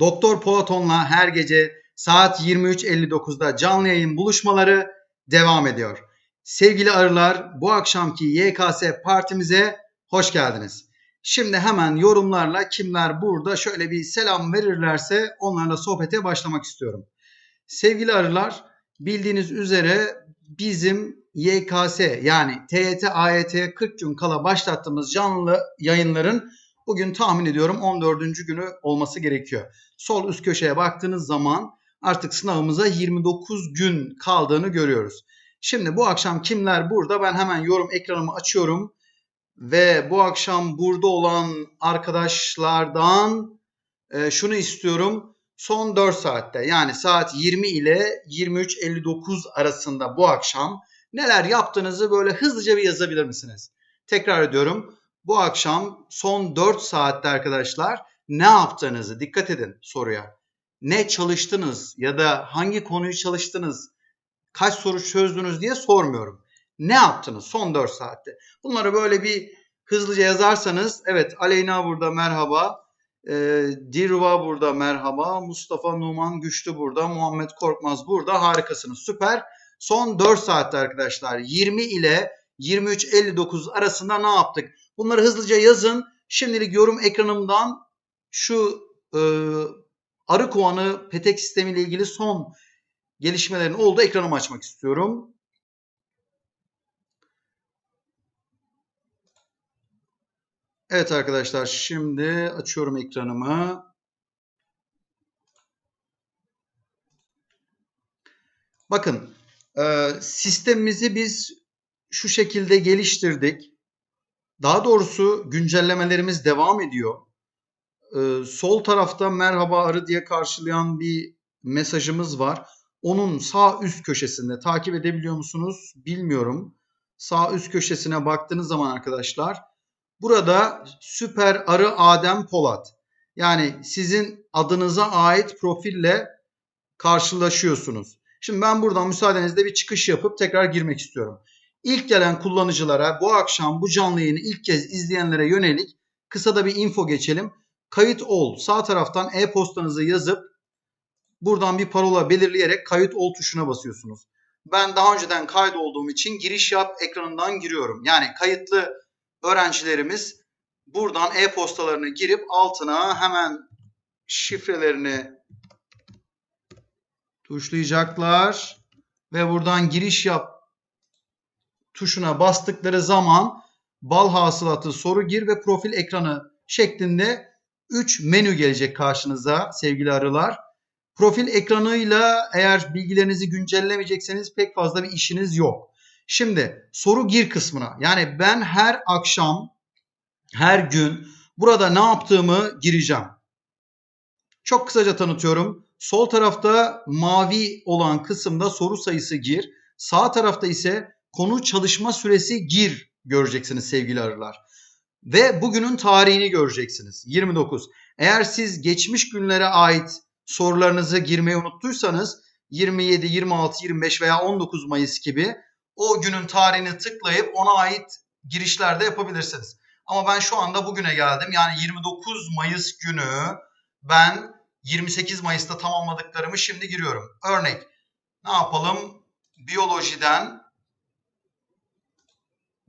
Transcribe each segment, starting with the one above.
Doktor Polaton'la her gece saat 23.59'da canlı yayın buluşmaları devam ediyor. Sevgili arılar bu akşamki YKS partimize hoş geldiniz. Şimdi hemen yorumlarla kimler burada şöyle bir selam verirlerse onlarla sohbete başlamak istiyorum. Sevgili arılar bildiğiniz üzere bizim YKS yani TYT AYT 40 gün kala başlattığımız canlı yayınların bugün tahmin ediyorum 14. günü olması gerekiyor. Sol üst köşeye baktığınız zaman artık sınavımıza 29 gün kaldığını görüyoruz. Şimdi bu akşam kimler burada? Ben hemen yorum ekranımı açıyorum ve bu akşam burada olan arkadaşlardan e, şunu istiyorum. Son 4 saatte yani saat 20 ile 23.59 arasında bu akşam neler yaptığınızı böyle hızlıca bir yazabilir misiniz? Tekrar ediyorum. Bu akşam son 4 saatte arkadaşlar ne yaptığınızı dikkat edin soruya. Ne çalıştınız ya da hangi konuyu çalıştınız? Kaç soru çözdünüz diye sormuyorum. Ne yaptınız son 4 saatte? Bunları böyle bir hızlıca yazarsanız evet Aleyna burada merhaba. E, Dirva burada merhaba. Mustafa Numan Güçlü burada. Muhammed Korkmaz burada. Harikasınız. Süper. Son 4 saatte arkadaşlar 20 ile 23.59 arasında ne yaptık? Bunları hızlıca yazın. Şimdilik yorum ekranımdan şu e, arı kovanı petek sistemi ile ilgili son gelişmelerin olduğu ekranımı açmak istiyorum. Evet arkadaşlar şimdi açıyorum ekranımı. Bakın e, sistemimizi biz şu şekilde geliştirdik. Daha doğrusu güncellemelerimiz devam ediyor. E, sol tarafta merhaba arı diye karşılayan bir mesajımız var. Onun sağ üst köşesinde takip edebiliyor musunuz bilmiyorum. Sağ üst köşesine baktığınız zaman arkadaşlar burada süper arı Adem Polat. Yani sizin adınıza ait profille karşılaşıyorsunuz. Şimdi ben buradan müsaadenizle bir çıkış yapıp tekrar girmek istiyorum. İlk gelen kullanıcılara bu akşam bu canlı yayını ilk kez izleyenlere yönelik kısa da bir info geçelim. Kayıt ol. Sağ taraftan e-postanızı yazıp buradan bir parola belirleyerek kayıt ol tuşuna basıyorsunuz. Ben daha önceden kayıt olduğum için giriş yap ekranından giriyorum. Yani kayıtlı öğrencilerimiz buradan e-postalarını girip altına hemen şifrelerini tuşlayacaklar ve buradan giriş yap tuşuna bastıkları zaman bal hasılatı soru gir ve profil ekranı şeklinde 3 menü gelecek karşınıza sevgili arılar. Profil ekranıyla eğer bilgilerinizi güncellemeyecekseniz pek fazla bir işiniz yok. Şimdi soru gir kısmına yani ben her akşam her gün burada ne yaptığımı gireceğim. Çok kısaca tanıtıyorum. Sol tarafta mavi olan kısımda soru sayısı gir. Sağ tarafta ise konu çalışma süresi gir göreceksiniz sevgili arılar. Ve bugünün tarihini göreceksiniz. 29. Eğer siz geçmiş günlere ait sorularınızı girmeyi unuttuysanız 27, 26, 25 veya 19 Mayıs gibi o günün tarihini tıklayıp ona ait girişler de yapabilirsiniz. Ama ben şu anda bugüne geldim. Yani 29 Mayıs günü ben 28 Mayıs'ta tamamladıklarımı şimdi giriyorum. Örnek ne yapalım? Biyolojiden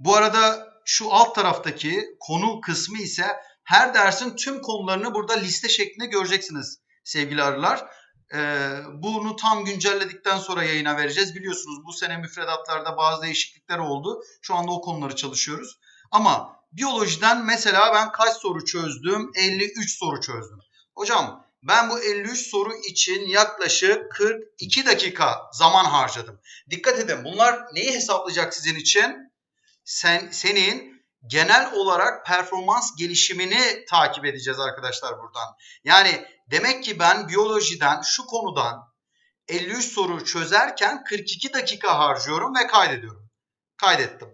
bu arada şu alt taraftaki konu kısmı ise her dersin tüm konularını burada liste şeklinde göreceksiniz sevgili arılar. Ee, bunu tam güncelledikten sonra yayına vereceğiz. Biliyorsunuz bu sene müfredatlarda bazı değişiklikler oldu. Şu anda o konuları çalışıyoruz. Ama biyolojiden mesela ben kaç soru çözdüm? 53 soru çözdüm. Hocam ben bu 53 soru için yaklaşık 42 dakika zaman harcadım. Dikkat edin bunlar neyi hesaplayacak sizin için? Sen, senin genel olarak performans gelişimini takip edeceğiz arkadaşlar buradan. Yani demek ki ben biyolojiden şu konudan 53 soru çözerken 42 dakika harcıyorum ve kaydediyorum. Kaydettim.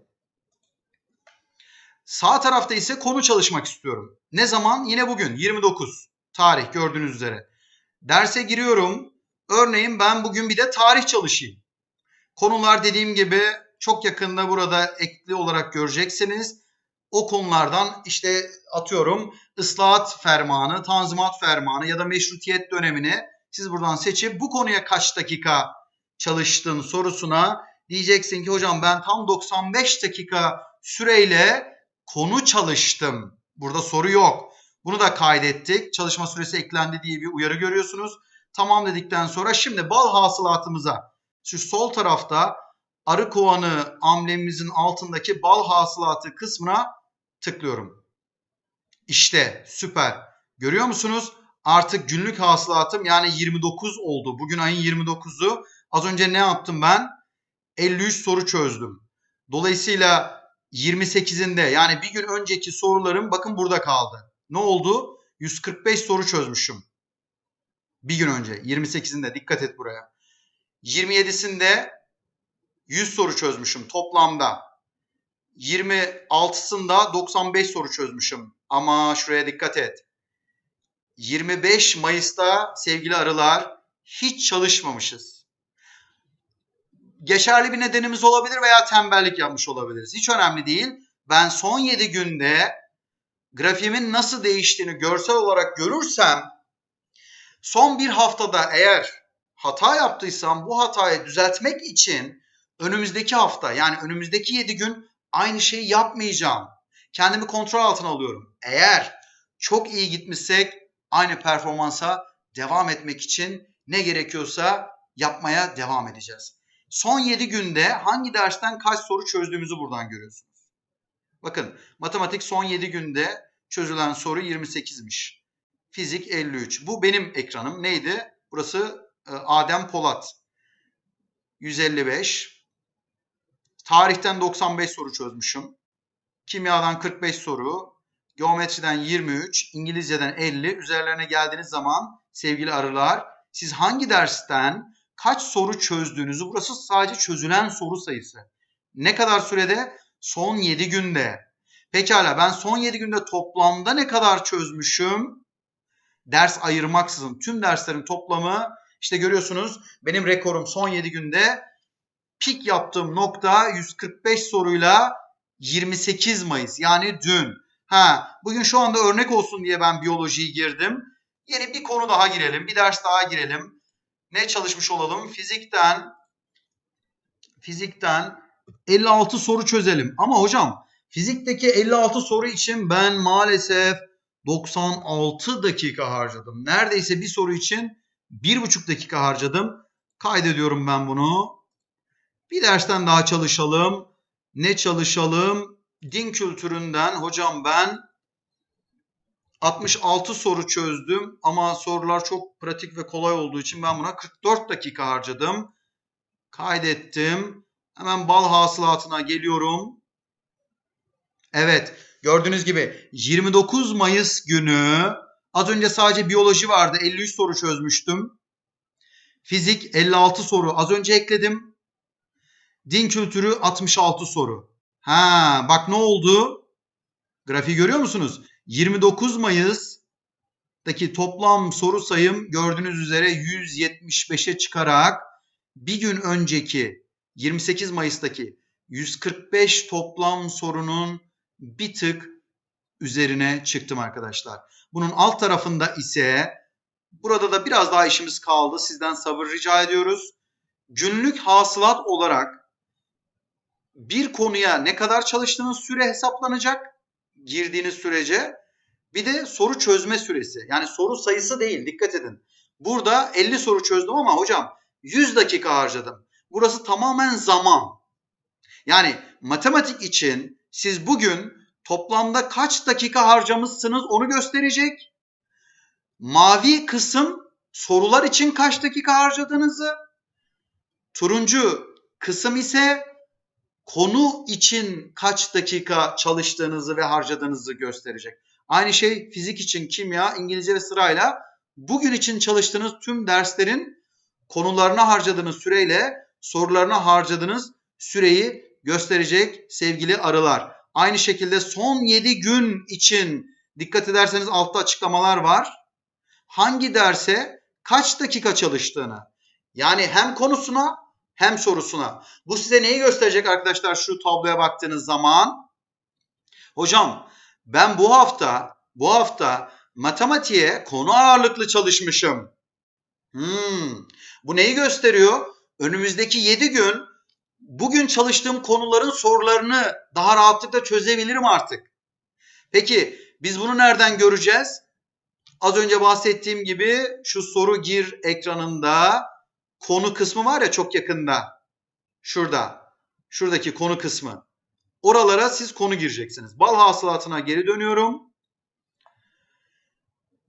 Sağ tarafta ise konu çalışmak istiyorum. Ne zaman? Yine bugün 29 tarih gördüğünüz üzere. Derse giriyorum. Örneğin ben bugün bir de tarih çalışayım. Konular dediğim gibi çok yakında burada ekli olarak göreceksiniz. o konulardan işte atıyorum ıslahat fermanı, tanzimat fermanı ya da meşrutiyet dönemini siz buradan seçip bu konuya kaç dakika çalıştın sorusuna diyeceksin ki hocam ben tam 95 dakika süreyle konu çalıştım. Burada soru yok. Bunu da kaydettik. Çalışma süresi eklendi diye bir uyarı görüyorsunuz. Tamam dedikten sonra şimdi bal hasılatımıza şu sol tarafta arı kovanı amblemimizin altındaki bal hasılatı kısmına tıklıyorum. İşte süper. Görüyor musunuz? Artık günlük hasılatım yani 29 oldu. Bugün ayın 29'u. Az önce ne yaptım ben? 53 soru çözdüm. Dolayısıyla 28'inde yani bir gün önceki sorularım bakın burada kaldı. Ne oldu? 145 soru çözmüşüm. Bir gün önce 28'inde dikkat et buraya. 27'sinde 100 soru çözmüşüm toplamda. 26'sında 95 soru çözmüşüm. Ama şuraya dikkat et. 25 Mayıs'ta sevgili arılar hiç çalışmamışız. Geçerli bir nedenimiz olabilir veya tembellik yapmış olabiliriz. Hiç önemli değil. Ben son 7 günde grafiğimin nasıl değiştiğini görsel olarak görürsem son bir haftada eğer hata yaptıysam bu hatayı düzeltmek için önümüzdeki hafta yani önümüzdeki 7 gün aynı şeyi yapmayacağım. Kendimi kontrol altına alıyorum. Eğer çok iyi gitmişsek aynı performansa devam etmek için ne gerekiyorsa yapmaya devam edeceğiz. Son 7 günde hangi dersten kaç soru çözdüğümüzü buradan görüyorsunuz. Bakın matematik son 7 günde çözülen soru 28'miş. Fizik 53. Bu benim ekranım. Neydi? Burası e, Adem Polat. 155. Tarihten 95 soru çözmüşüm. Kimyadan 45 soru. Geometriden 23. İngilizceden 50. Üzerlerine geldiğiniz zaman sevgili arılar siz hangi dersten kaç soru çözdüğünüzü burası sadece çözülen soru sayısı. Ne kadar sürede? Son 7 günde. Pekala ben son 7 günde toplamda ne kadar çözmüşüm? Ders ayırmaksızın tüm derslerin toplamı işte görüyorsunuz benim rekorum son 7 günde pik yaptığım nokta 145 soruyla 28 Mayıs yani dün. Ha bugün şu anda örnek olsun diye ben biyolojiyi girdim. Yeni bir konu daha girelim, bir ders daha girelim. Ne çalışmış olalım? Fizikten fizikten 56 soru çözelim. Ama hocam fizikteki 56 soru için ben maalesef 96 dakika harcadım. Neredeyse bir soru için 1,5 dakika harcadım. Kaydediyorum ben bunu. Bir dersten daha çalışalım. Ne çalışalım? Din kültüründen hocam ben 66 soru çözdüm ama sorular çok pratik ve kolay olduğu için ben buna 44 dakika harcadım. Kaydettim. Hemen bal hasılatına geliyorum. Evet gördüğünüz gibi 29 Mayıs günü az önce sadece biyoloji vardı 53 soru çözmüştüm. Fizik 56 soru az önce ekledim. Din kültürü 66 soru. Ha bak ne oldu? Grafiği görüyor musunuz? 29 Mayıs'taki toplam soru sayım gördüğünüz üzere 175'e çıkarak bir gün önceki 28 Mayıs'taki 145 toplam sorunun bir tık üzerine çıktım arkadaşlar. Bunun alt tarafında ise burada da biraz daha işimiz kaldı. Sizden sabır rica ediyoruz. Günlük hasılat olarak bir konuya ne kadar çalıştığınız süre hesaplanacak girdiğiniz sürece. Bir de soru çözme süresi. Yani soru sayısı değil dikkat edin. Burada 50 soru çözdüm ama hocam 100 dakika harcadım. Burası tamamen zaman. Yani matematik için siz bugün toplamda kaç dakika harcamışsınız onu gösterecek. Mavi kısım sorular için kaç dakika harcadığınızı, turuncu kısım ise konu için kaç dakika çalıştığınızı ve harcadığınızı gösterecek. Aynı şey fizik için kimya, İngilizce ve sırayla bugün için çalıştığınız tüm derslerin konularına harcadığınız süreyle sorularına harcadığınız süreyi gösterecek sevgili arılar. Aynı şekilde son 7 gün için dikkat ederseniz altta açıklamalar var. Hangi derse kaç dakika çalıştığını yani hem konusuna hem sorusuna. Bu size neyi gösterecek arkadaşlar şu tabloya baktığınız zaman? Hocam ben bu hafta bu hafta matematiğe konu ağırlıklı çalışmışım. Hmm, bu neyi gösteriyor? Önümüzdeki 7 gün bugün çalıştığım konuların sorularını daha rahatlıkla çözebilirim artık. Peki biz bunu nereden göreceğiz? Az önce bahsettiğim gibi şu soru gir ekranında konu kısmı var ya çok yakında. Şurada. Şuradaki konu kısmı. Oralara siz konu gireceksiniz. Bal hasılatına geri dönüyorum.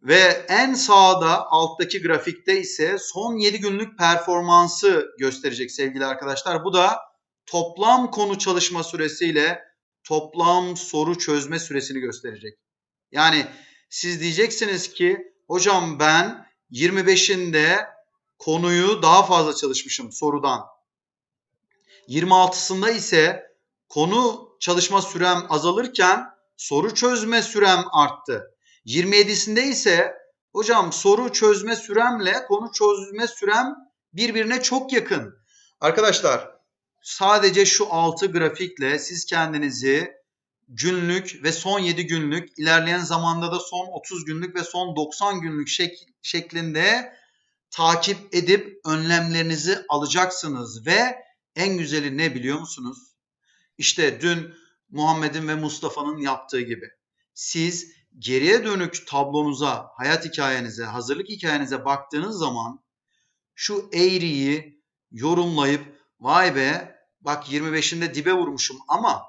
Ve en sağda alttaki grafikte ise son 7 günlük performansı gösterecek sevgili arkadaşlar. Bu da toplam konu çalışma süresiyle toplam soru çözme süresini gösterecek. Yani siz diyeceksiniz ki hocam ben 25'inde konuyu daha fazla çalışmışım sorudan. 26'sında ise konu çalışma sürem azalırken soru çözme sürem arttı. 27'sinde ise hocam soru çözme süremle konu çözme sürem birbirine çok yakın. Arkadaşlar sadece şu altı grafikle siz kendinizi günlük ve son 7 günlük ilerleyen zamanda da son 30 günlük ve son 90 günlük şek şeklinde takip edip önlemlerinizi alacaksınız ve en güzeli ne biliyor musunuz? İşte dün Muhammed'in ve Mustafa'nın yaptığı gibi. Siz geriye dönük tablonuza, hayat hikayenize, hazırlık hikayenize baktığınız zaman şu eğriyi yorumlayıp vay be bak 25'inde dibe vurmuşum ama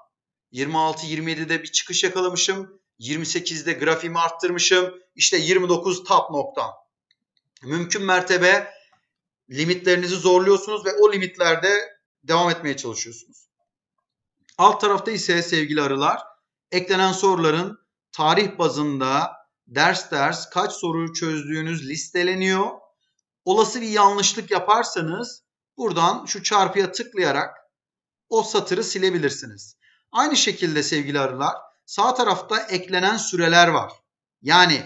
26-27'de bir çıkış yakalamışım. 28'de grafiğimi arttırmışım. İşte 29 tap noktam. Mümkün mertebe limitlerinizi zorluyorsunuz ve o limitlerde devam etmeye çalışıyorsunuz. Alt tarafta ise sevgili arılar eklenen soruların tarih bazında ders ders kaç soru çözdüğünüz listeleniyor. Olası bir yanlışlık yaparsanız buradan şu çarpıya tıklayarak o satırı silebilirsiniz. Aynı şekilde sevgili arılar sağ tarafta eklenen süreler var. Yani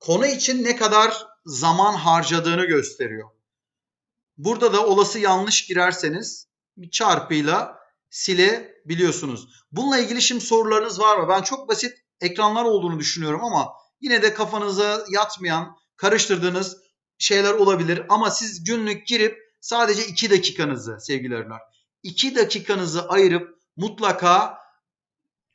konu için ne kadar zaman harcadığını gösteriyor. Burada da olası yanlış girerseniz bir çarpıyla silebiliyorsunuz. Bununla ilgili şimdi sorularınız var mı? Ben çok basit ekranlar olduğunu düşünüyorum ama yine de kafanıza yatmayan, karıştırdığınız şeyler olabilir. Ama siz günlük girip sadece 2 dakikanızı sevgili arılar, 2 dakikanızı ayırıp mutlaka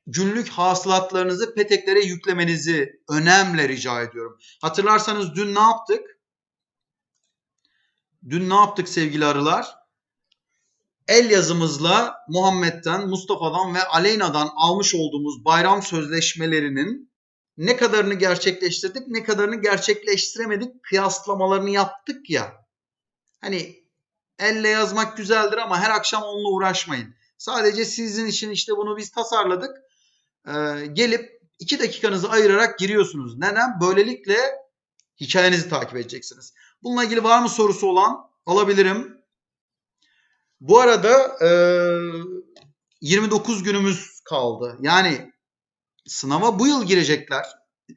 günlük hasılatlarınızı peteklere yüklemenizi önemli rica ediyorum. Hatırlarsanız dün ne yaptık? Dün ne yaptık sevgili arılar? El yazımızla Muhammed'den, Mustafa'dan ve Aleyna'dan almış olduğumuz bayram sözleşmelerinin ne kadarını gerçekleştirdik, ne kadarını gerçekleştiremedik kıyaslamalarını yaptık ya. Hani elle yazmak güzeldir ama her akşam onunla uğraşmayın. Sadece sizin için işte bunu biz tasarladık. Ee, gelip iki dakikanızı ayırarak giriyorsunuz. Neden? Böylelikle hikayenizi takip edeceksiniz. Bununla ilgili var mı sorusu olan alabilirim. Bu arada e, 29 günümüz kaldı. Yani sınava bu yıl girecekler.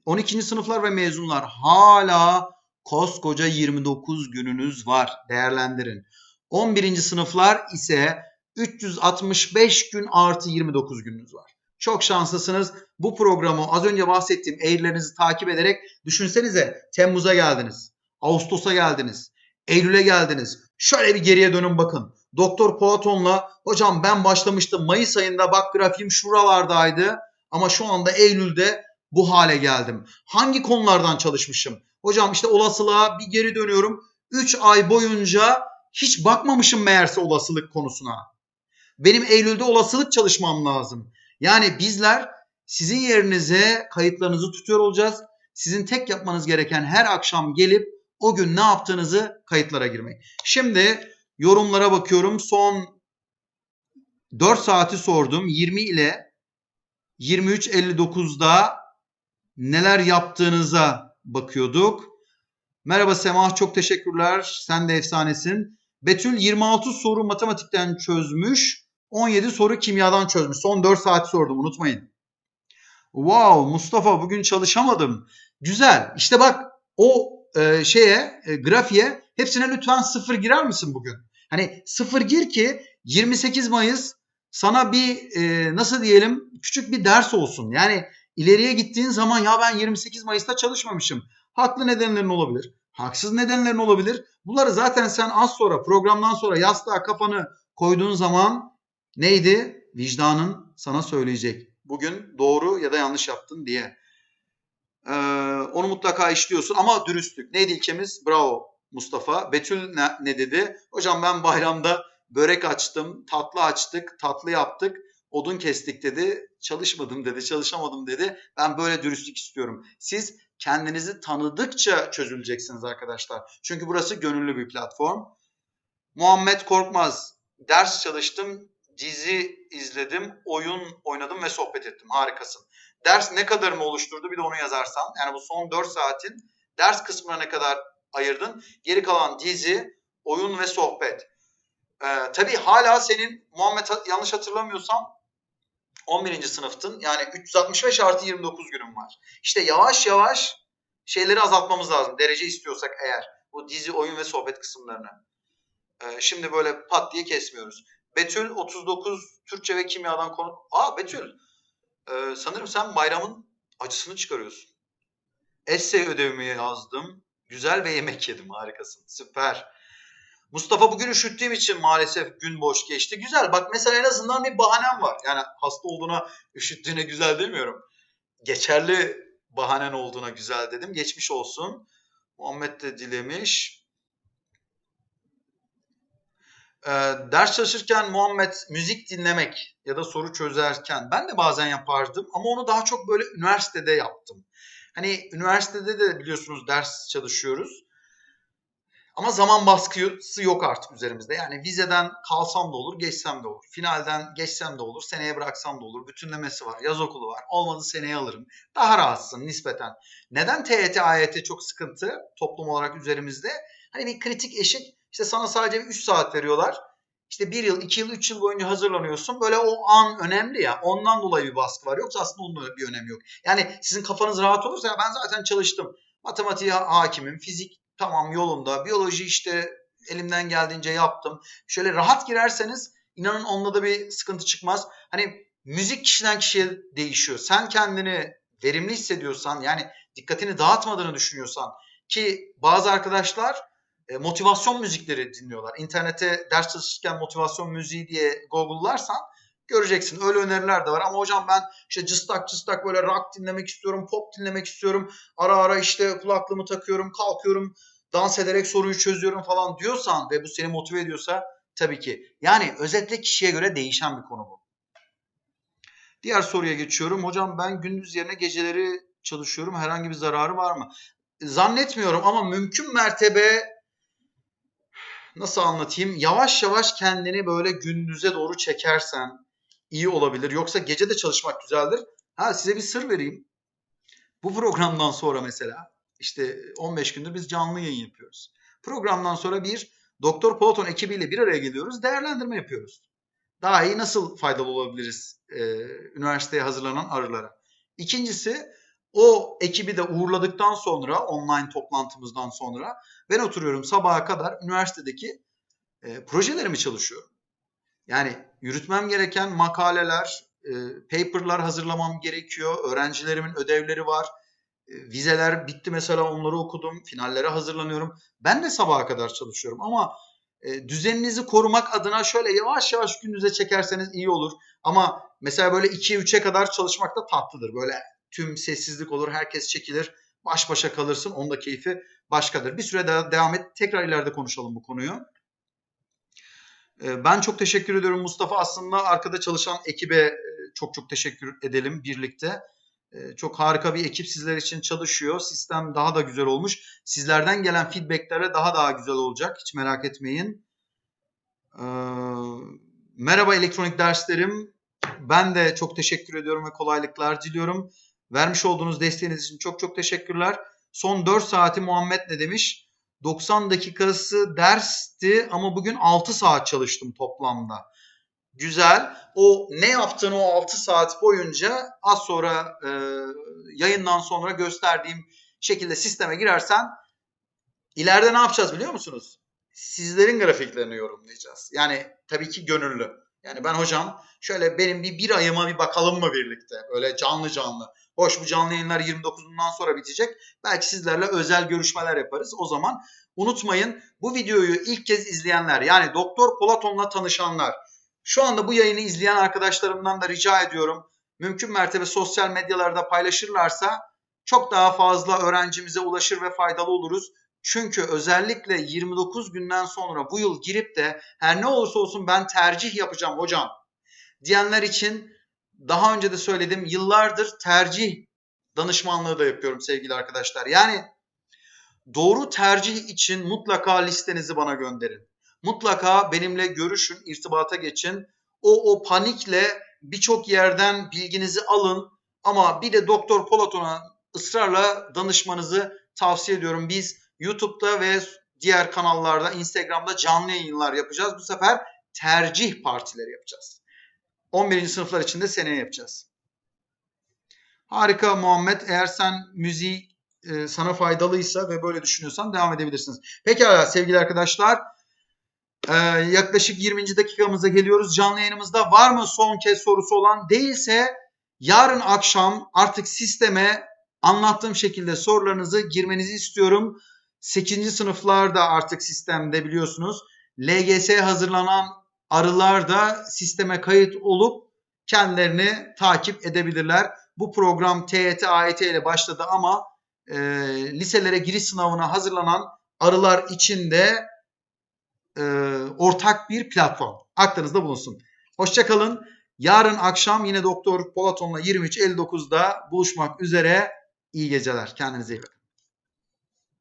12. sınıflar ve mezunlar hala koskoca 29 gününüz var. Değerlendirin. 11. sınıflar ise 365 gün artı 29 gününüz var. Çok şanslısınız. Bu programı az önce bahsettiğim eğrilerinizi takip ederek düşünsenize Temmuz'a geldiniz. Ağustos'a geldiniz. Eylül'e geldiniz. Şöyle bir geriye dönün bakın. Doktor Poaton'la hocam ben başlamıştım Mayıs ayında bak grafiğim şuralardaydı ama şu anda Eylül'de bu hale geldim. Hangi konulardan çalışmışım? Hocam işte olasılığa bir geri dönüyorum. 3 ay boyunca hiç bakmamışım meğerse olasılık konusuna. Benim Eylül'de olasılık çalışmam lazım. Yani bizler sizin yerinize kayıtlarınızı tutuyor olacağız. Sizin tek yapmanız gereken her akşam gelip o gün ne yaptığınızı kayıtlara girmek. Şimdi yorumlara bakıyorum. Son 4 saati sordum. 20 ile 23.59'da neler yaptığınıza bakıyorduk. Merhaba Semah çok teşekkürler. Sen de efsanesin. Betül 26 soru matematikten çözmüş. 17 soru kimyadan çözmüş. Son 4 saat sordum unutmayın. Wow Mustafa bugün çalışamadım. Güzel. İşte bak o e, şeye e, grafiğe hepsine lütfen sıfır girer misin bugün? Hani sıfır gir ki 28 Mayıs sana bir e, nasıl diyelim küçük bir ders olsun. Yani ileriye gittiğin zaman ya ben 28 Mayıs'ta çalışmamışım. Haklı nedenlerin olabilir. Haksız nedenlerin olabilir. Bunları zaten sen az sonra programdan sonra yastığa kafanı koyduğun zaman neydi? Vicdanın sana söyleyecek. Bugün doğru ya da yanlış yaptın diye. Ee, onu mutlaka işliyorsun ama dürüstlük. Neydi ilkemiz? Bravo Mustafa. Betül ne, ne dedi? Hocam ben bayramda börek açtım, tatlı açtık, tatlı yaptık, odun kestik dedi. Çalışmadım dedi, çalışamadım dedi. Ben böyle dürüstlük istiyorum. Siz kendinizi tanıdıkça çözüleceksiniz arkadaşlar. Çünkü burası gönüllü bir platform. Muhammed Korkmaz. Ders çalıştım, dizi izledim, oyun oynadım ve sohbet ettim. Harikasın. Ders ne kadarını oluşturdu bir de onu yazarsan. Yani bu son 4 saatin ders kısmına ne kadar ayırdın? Geri kalan dizi, oyun ve sohbet. Ee, tabii hala senin Muhammed yanlış hatırlamıyorsam 11. sınıftın. Yani 365 artı 29 günün var. İşte yavaş yavaş şeyleri azaltmamız lazım. Derece istiyorsak eğer. Bu dizi, oyun ve sohbet kısımlarını. Ee, şimdi böyle pat diye kesmiyoruz. Betül 39 Türkçe ve kimyadan konu. Aa Betül e, sanırım sen bayramın acısını çıkarıyorsun. Essay ödevimi yazdım. Güzel ve yemek yedim. Harikasın. Süper. Mustafa bugün üşüttüğüm için maalesef gün boş geçti. Güzel. Bak mesela en azından bir bahanem var. Yani hasta olduğuna, üşüttüğüne güzel demiyorum. Geçerli bahanen olduğuna güzel dedim. Geçmiş olsun. Muhammed de dilemiş. Ee, ders çalışırken Muhammed müzik dinlemek ya da soru çözerken ben de bazen yapardım ama onu daha çok böyle üniversitede yaptım. Hani üniversitede de biliyorsunuz ders çalışıyoruz. Ama zaman baskısı yok artık üzerimizde. Yani vizeden kalsam da olur, geçsem de olur. Finalden geçsem de olur, seneye bıraksam da olur. Bütünlemesi var, yaz okulu var. Olmadı seneye alırım. Daha rahatsın nispeten. Neden TYT, AYT çok sıkıntı toplum olarak üzerimizde? Hani bir kritik eşik. İşte sana sadece 3 saat veriyorlar. İşte 1 yıl, 2 yıl, 3 yıl boyunca hazırlanıyorsun. Böyle o an önemli ya. Ondan dolayı bir baskı var. Yoksa aslında onun bir önemi yok. Yani sizin kafanız rahat olursa ya ben zaten çalıştım. Matematiğe hakimim, fizik tamam yolunda. Biyoloji işte elimden geldiğince yaptım. Şöyle rahat girerseniz inanın onunla da bir sıkıntı çıkmaz. Hani müzik kişiden kişiye değişiyor. Sen kendini verimli hissediyorsan yani dikkatini dağıtmadığını düşünüyorsan ki bazı arkadaşlar e, motivasyon müzikleri dinliyorlar. İnternete ders çalışırken motivasyon müziği diye google'larsan göreceksin. Öyle öneriler de var ama hocam ben işte cıstak cıstak böyle rock dinlemek istiyorum, pop dinlemek istiyorum. Ara ara işte kulaklığımı takıyorum, kalkıyorum, dans ederek soruyu çözüyorum falan diyorsan ve bu seni motive ediyorsa tabii ki. Yani özetle kişiye göre değişen bir konu bu. Diğer soruya geçiyorum. Hocam ben gündüz yerine geceleri çalışıyorum. Herhangi bir zararı var mı? Zannetmiyorum ama mümkün mertebe nasıl anlatayım? Yavaş yavaş kendini böyle gündüze doğru çekersen iyi olabilir. Yoksa gece de çalışmak güzeldir. Ha size bir sır vereyim. Bu programdan sonra mesela işte 15 gündür biz canlı yayın yapıyoruz. Programdan sonra bir Doktor Platon ekibiyle bir araya geliyoruz. Değerlendirme yapıyoruz. Daha iyi nasıl faydalı olabiliriz e, üniversiteye hazırlanan arılara. İkincisi o ekibi de uğurladıktan sonra online toplantımızdan sonra ben oturuyorum sabaha kadar üniversitedeki e, projelerimi çalışıyorum. Yani yürütmem gereken makaleler, e, paperlar hazırlamam gerekiyor. Öğrencilerimin ödevleri var. E, vizeler bitti mesela onları okudum. Finallere hazırlanıyorum. Ben de sabaha kadar çalışıyorum ama e, düzeninizi korumak adına şöyle yavaş yavaş gününüze çekerseniz iyi olur. Ama mesela böyle 2'ye 3'e kadar çalışmak da tatlıdır. Böyle tüm sessizlik olur, herkes çekilir, baş başa kalırsın. Onun da keyfi başkadır. Bir süre daha devam et. Tekrar ileride konuşalım bu konuyu. Ee, ben çok teşekkür ediyorum Mustafa. Aslında arkada çalışan ekibe e, çok çok teşekkür edelim birlikte. Ee, çok harika bir ekip sizler için çalışıyor. Sistem daha da güzel olmuş. Sizlerden gelen feedbacklere daha daha güzel olacak. Hiç merak etmeyin. Ee, merhaba elektronik derslerim. Ben de çok teşekkür ediyorum ve kolaylıklar diliyorum. Vermiş olduğunuz desteğiniz için çok çok teşekkürler. Son 4 saati Muhammed ne demiş? 90 dakikası dersti ama bugün 6 saat çalıştım toplamda. Güzel. O ne yaptığın o 6 saat boyunca az sonra e, yayından sonra gösterdiğim şekilde sisteme girersen ileride ne yapacağız biliyor musunuz? Sizlerin grafiklerini yorumlayacağız. Yani tabii ki gönüllü. Yani ben hocam şöyle benim bir bir ayıma bir bakalım mı birlikte? Öyle canlı canlı. Hoş bu canlı yayınlar 29'undan sonra bitecek. Belki sizlerle özel görüşmeler yaparız. O zaman unutmayın bu videoyu ilk kez izleyenler yani Doktor Platon'la tanışanlar şu anda bu yayını izleyen arkadaşlarımdan da rica ediyorum. Mümkün mertebe sosyal medyalarda paylaşırlarsa çok daha fazla öğrencimize ulaşır ve faydalı oluruz. Çünkü özellikle 29 günden sonra bu yıl girip de her ne olursa olsun ben tercih yapacağım hocam diyenler için daha önce de söyledim yıllardır tercih danışmanlığı da yapıyorum sevgili arkadaşlar. Yani doğru tercih için mutlaka listenizi bana gönderin. Mutlaka benimle görüşün, irtibata geçin. O o panikle birçok yerden bilginizi alın ama bir de Doktor Polaton'a ısrarla danışmanızı tavsiye ediyorum. Biz YouTube'da ve diğer kanallarda, Instagram'da canlı yayınlar yapacağız. Bu sefer tercih partileri yapacağız. 11. sınıflar için de seneye yapacağız. Harika Muhammed. Eğer sen müziği e, sana faydalıysa ve böyle düşünüyorsan devam edebilirsiniz. Pekala sevgili arkadaşlar. E, yaklaşık 20. dakikamıza geliyoruz. Canlı yayınımızda var mı son kez sorusu olan? Değilse yarın akşam artık sisteme anlattığım şekilde sorularınızı girmenizi istiyorum. 8. sınıflarda artık sistemde biliyorsunuz. LGS hazırlanan arılar da sisteme kayıt olup kendilerini takip edebilirler. Bu program TYT, AYT ile başladı ama e, liselere giriş sınavına hazırlanan arılar için de e, ortak bir platform. Aklınızda bulunsun. Hoşçakalın. Yarın akşam yine Doktor Polaton'la 23.59'da buluşmak üzere. İyi geceler. Kendinize iyi bakın.